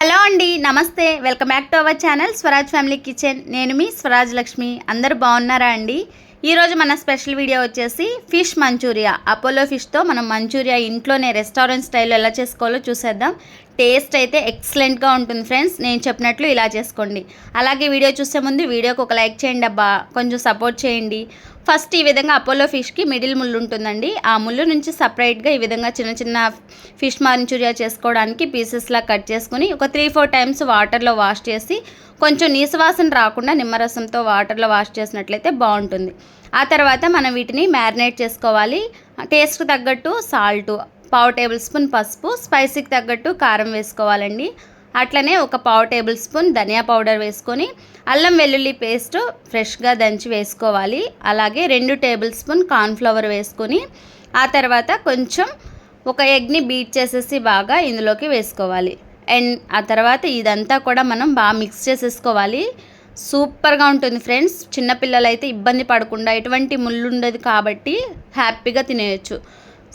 Hello అండి నమస్తే. Welcome back to our channel Swaraj family kitchen. నేను మీ స్వరాజ్ లక్ష్మి. అందరూ బాగున్నారా అండి? ఈరోజు మన స్పెషల్ వీడియో వచ్చేసి ఫిష్ మంచూరియా. అపోలో ఫిష్తో మనం మంచూరియా ఇంట్లోనే రెస్టారెంట్ స్టైల్లో ఎలా చేసుకోవాలో చూసేద్దాం. టేస్ట్ అయితే ఎక్సలెంట్గా ఉంటుంది ఫ్రెండ్స్. నేను చెప్పినట్లు ఇలా చేసుకోండి. అలాగే వీడియో చూసే ముందు వీడియోకి ఒక లైక్ చేయండి అబ్బా. కొంచెం సపోర్ట్ చేయండి. ఫస్ట్ ఈ విధంగా అపోలో ఫిష్కి మిడిల్ ముళ్ళు ఉంటుందండి. ఆ ముళ్ళు నుంచి సపరేట్గా ఈ విధంగా చిన్న చిన్న ఫిష్ మంచూరియా చేసుకోవడానికి పీసెస్లా కట్ చేసుకుని ఒక త్రీ ఫోర్ టైమ్స్ వాటర్లో వాష్ చేసి కొంచెం నీసువాసన రాకుండా నిమ్మరసంతో వాటర్లో వాష్ చేసినట్లయితే బాగుంటుంది. ఆ తర్వాత మనం వీటిని మ్యారినేట్ చేసుకోవాలి. టేస్ట్కి తగ్గట్టు సాల్ట్ పావు టేబుల్ స్పూన్ పసుపు స్పైసీకి తగ్గట్టు కారం వేసుకోవాలండి. అట్లనే ఒక పావు టేబుల్ స్పూన్ ధనియా పౌడర్ వేసుకొని అల్లం వెల్లుల్లి పేస్ట్ ఫ్రెష్గా దంచి వేసుకోవాలి. అలాగే రెండు టేబుల్ స్పూన్ కార్న్ఫ్లవర్ వేసుకొని ఆ తర్వాత కొంచెం ఒక ఎగ్ని బీట్ చేసేసి బాగా ఇందులోకి వేసుకోవాలి. అండ్ ఆ తర్వాత ఇదంతా కూడా మనం బాగా మిక్స్ చేసేసుకోవాలి. సూపర్గా ఉంటుంది ఫ్రెండ్స్. చిన్నపిల్లలైతే ఇబ్బంది పడకుండా ఎటువంటి ముళ్ళు ఉండదు కాబట్టి హ్యాపీగా తినేయచ్చు.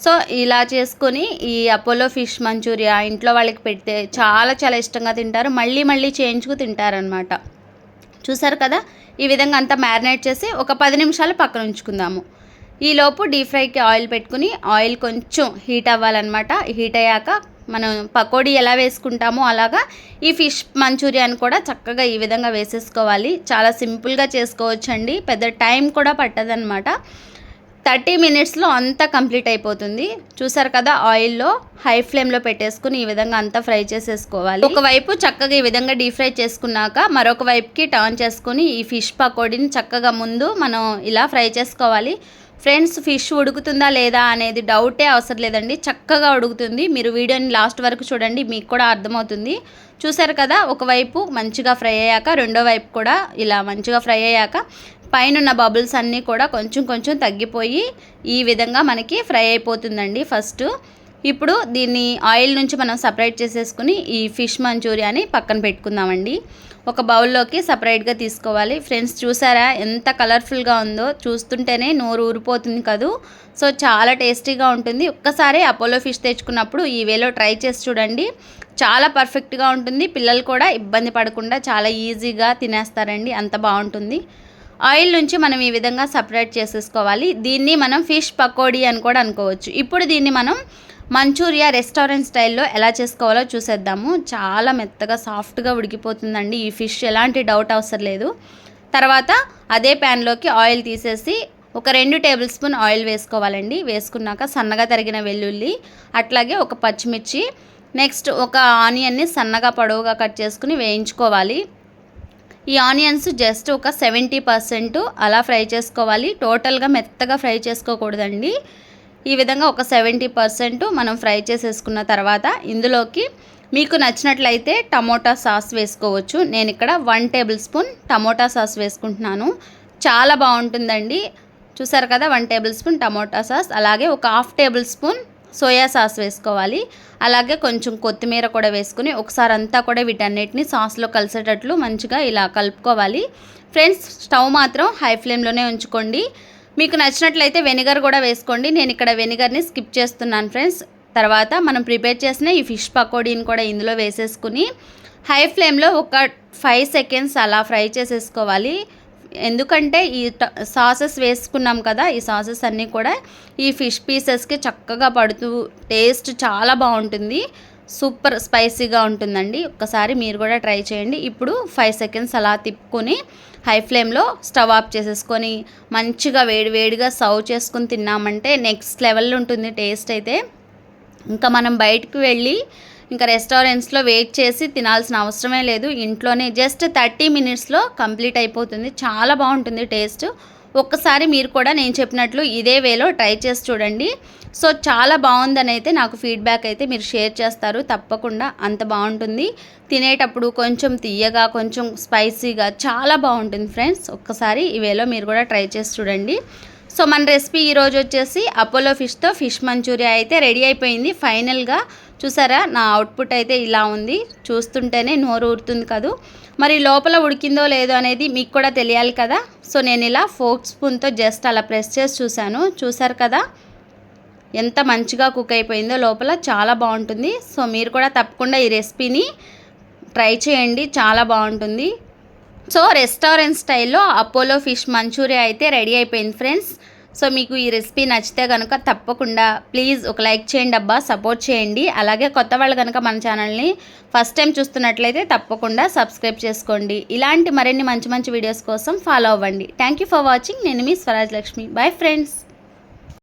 సో ఇలా చేసుకొని ఈ అపోలో ఫిష్ మంచూరియా ఇంట్లో వాళ్ళకి పెడితే చాలా చాలా ఇష్టంగా తింటారు. మళ్ళీ మళ్ళీ చేయించుకు తింటారనమాట చూసారు కదా? ఈ విధంగా అంతా మ్యారినేట్ చేసి ఒక పది నిమిషాలు పక్కన ఉంచుకుందాము. ఈలోపు డీప్ ఫ్రైకి ఆయిల్ పెట్టుకుని ఆయిల్ కొంచెం హీట్ అవ్వాలన్నమాట. హీట్ అయ్యాక మనం పకోడీ ఎలా వేసుకుంటామో అలాగా ఈ ఫిష్ మంచూరియాని కూడా చక్కగా ఈ విధంగా వేసేసుకోవాలి. చాలా సింపుల్గా చేసుకోవచ్చండి. పెద్ద టైం కూడా పట్టదనమాట థర్టీ మినిట్స్లో అంతా కంప్లీట్ అయిపోతుంది. చూసారు కదా ఆయిల్లో హై ఫ్లేమ్లో పెట్టేసుకుని ఈ విధంగా అంతా ఫ్రై చేసేసుకోవాలి. ఒకవైపు చక్కగా ఈ విధంగా డీప్ ఫ్రై చేసుకున్నాక మరొక వైపుకి టర్న్ చేసుకుని ఈ ఫిష్ పకోడీని చక్కగా ముందు మనం ఇలా ఫ్రై చేసుకోవాలి. ఫ్రెండ్స్ ఫిష్ ఉడుకుతుందా లేదా అనేది డౌటే అవసరం లేదండి. చక్కగా ఉడుకుతుంది. మీరు వీడియోని లాస్ట్ వరకు చూడండి మీకు కూడా అర్థమవుతుంది. చూసారు కదా ఒకవైపు మంచిగా ఫ్రై అయ్యాక రెండో వైపు కూడా ఇలా మంచిగా ఫ్రై అయ్యాక పైన బబుల్స్ అన్నీ కూడా కొంచెం కొంచెం తగ్గిపోయి ఈ విధంగా మనకి ఫ్రై అయిపోతుందండి ఫస్ట్. ఇప్పుడు దీన్ని ఆయిల్ నుంచి మనం సపరేట్ చేసేసుకుని ఈ ఫిష్ మంచూరియాని పక్కన పెట్టుకుందామండి. ఒక బౌల్లోకి సపరేట్గా తీసుకోవాలి. ఫ్రెండ్స్ చూసారా ఎంత కలర్ఫుల్గా ఉందో? చూస్తుంటేనే నోరు ఊరిపోతుంది కదూ. సో చాలా టేస్టీగా ఉంటుంది. ఒక్కసారి అపోలో ఫిష్ తెచ్చుకున్నప్పుడు ఈ వేలో ట్రై చేసి చూడండి. చాలా పర్ఫెక్ట్గా ఉంటుంది. పిల్లలు కూడా ఇబ్బంది పడకుండా చాలా ఈజీగా తినేస్తారండి. అంత బాగుంటుంది. ఆయిల్ నుంచి మనం ఈ విధంగా సపరేట్ చేసేసుకోవాలి. దీన్ని మనం ఫిష్ పకోడీ అని కూడా అనుకోవచ్చు. ఇప్పుడు దీన్ని మనం మంచూరియా రెస్టారెంట్ స్టైల్లో ఎలా చేసుకోవాలో చూసేద్దాము. చాలా మెత్తగా సాఫ్ట్గా ఉడికిపోతుందండి ఈ ఫిష్. ఎలాంటి డౌట్ అవసరం లేదు. తర్వాత అదే ప్యాన్లోకి ఆయిల్ తీసేసి ఒక రెండు టేబుల్ స్పూన్ ఆయిల్ వేసుకోవాలండి. వేసుకున్నాక సన్నగా తరిగిన వెల్లుల్లి అట్లాగే ఒక పచ్చిమిర్చి నెక్స్ట్ ఒక ఆనియన్ని సన్నగా పొడవుగా కట్ చేసుకుని వేయించుకోవాలి. ఈ ఆనియన్స్ జస్ట్ ఒక సెవెంటీ పర్సెంట్ అలా ఫ్రై చేసుకోవాలి. టోటల్గా మెత్తగా ఫ్రై చేసుకోకూడదండి. ఈ విధంగా ఒక సెవెంటీ పర్సెంట్ మనం ఫ్రై చేసేసుకున్న తర్వాత ఇందులోకి మీకు నచ్చినట్లయితే టమోటా సాస్ వేసుకోవచ్చు. నేను ఇక్కడ one table spoon tomato sauce వేసుకుంటున్నాను. చాలా బాగుంటుందండి. చూసారు కదా one table spoon tomato sauce. అలాగే ఒక half table spoon soya sauce వేసుకోవాలి. అలాగే కొంచెం కొత్తిమీర కూడా వేసుకుని ఒకసారి అంతా కూడా వీటన్నిటిని సాస్లో కలిసేటట్లు మంచిగా ఇలా కలుపుకోవాలి. ఫ్రెండ్స్ స్టవ్ మాత్రం హై ఫ్లేమ్లోనే ఉంచుకోండి. మీకు నచ్చినట్లయితే వెనిగర్ కూడా వేసుకోండి. నేను ఇక్కడ వెనిగర్ని స్కిప్ చేస్తున్నాను ఫ్రెండ్స్. తర్వాత మనం ప్రిపేర్ చేసిన ఈ ఫిష్ పకోడీని కూడా ఇందులో వేసేసుకుని హై ఫ్లేమ్లో ఒక ఫైవ్ సెకండ్స్ అలా ఫ్రై చేసేసుకోవాలి. ఎందుకంటే ఈ సాసెస్ వేసుకున్నాం కదా ఈ సాసెస్ అన్నీ కూడా ఈ ఫిష్ పీసెస్కి చక్కగా పడుతూ టేస్ట్ చాలా బాగుంటుంది. సూపర్ స్పైసీగా ఉంటుందండి. ఒక్కసారి మీరు కూడా ట్రై చేయండి. ఇప్పుడు ఫైవ్ సెకండ్స్ అలా తిప్పుకొని హై ఫ్లేమ్లో స్టవ్ ఆఫ్ చేసేసుకొని మంచిగా వేడి వేడిగా సర్వ్ చేసుకుని తిన్నామంటే నెక్స్ట్ లెవెల్ ఉంటుంది టేస్ట్ అయితే. ఇంకా మనం బయటకు వెళ్ళి ఇంకా రెస్టారెంట్స్లో వెయిట్ చేసి తినాల్సిన అవసరమే లేదు. ఇంట్లోనే జస్ట్ థర్టీ మినిట్స్లో కంప్లీట్ అయిపోతుంది. చాలా బాగుంటుంది టేస్ట్. ఒక్కసారి మీరు కూడా నేను చెప్పినట్లు ఇదే వేలో ట్రై చేసి చూడండి. సో చాలా బాగుందని అయితే నాకు ఫీడ్బ్యాక్ అయితే మీరు షేర్ చేస్తారు. తప్పకుండా అంత బాగుంటుంది. తినేటప్పుడు కొంచెం తీయగా కొంచెం స్పైసీగా చాలా బాగుంటుంది ఫ్రెండ్స్. ఒక్కసారి ఈ వేలో మీరు కూడా ట్రై చేసి చూడండి. సో మన రెసిపీ ఈరోజు వచ్చేసి అపోలో ఫిష్తో ఫిష్ మంచూరియా అయితే రెడీ అయిపోయింది. ఫైనల్గా చూసారా నా అవుట్పుట్ అయితే ఇలా ఉంది. చూస్తుంటేనే నోరు ఊరుతుంది కదూ. మరి లోపల ఉడికిందో లేదో అనేది మీకు కూడా తెలియాలి కదా. సో నేను ఇలా ఫోక్ స్పూన్తో జస్ట్ అలా ప్రెస్ చేసి చూశాను. చూసారు కదా ఎంత మంచిగా కుక్ అయిపోయిందో లోపల. చాలా బాగుంటుంది. సో మీరు కూడా తప్పకుండా ఈ రెసిపీని ట్రై చేయండి. చాలా బాగుంటుంది. సో రెస్టారెంట్ స్టైల్లో అపోలో ఫిష్ మంచూరియా అయితే రెడీ అయిపోయింది ఫ్రెండ్స్. సో మీకు ఈ రెసిపీ నచ్చితే కనుక తప్పకుండా ప్లీజ్ ఒక లైక్ చేయండి అబ్బా సపోర్ట్ చేయండి. అలాగే కొత్త వాళ్ళు కనుక మన ఛానల్ని ఫస్ట్ టైం చూస్తున్నట్లయితే తప్పకుండా సబ్స్క్రైబ్ చేసుకోండి. ఇలాంటి మరిన్ని మంచి మంచి వీడియోస్ కోసం ఫాలో అవ్వండి. థ్యాంక్ యూ ఫర్ వాచింగ్ నేను మీ స్వరాజ్ లక్ష్మి. Bye friends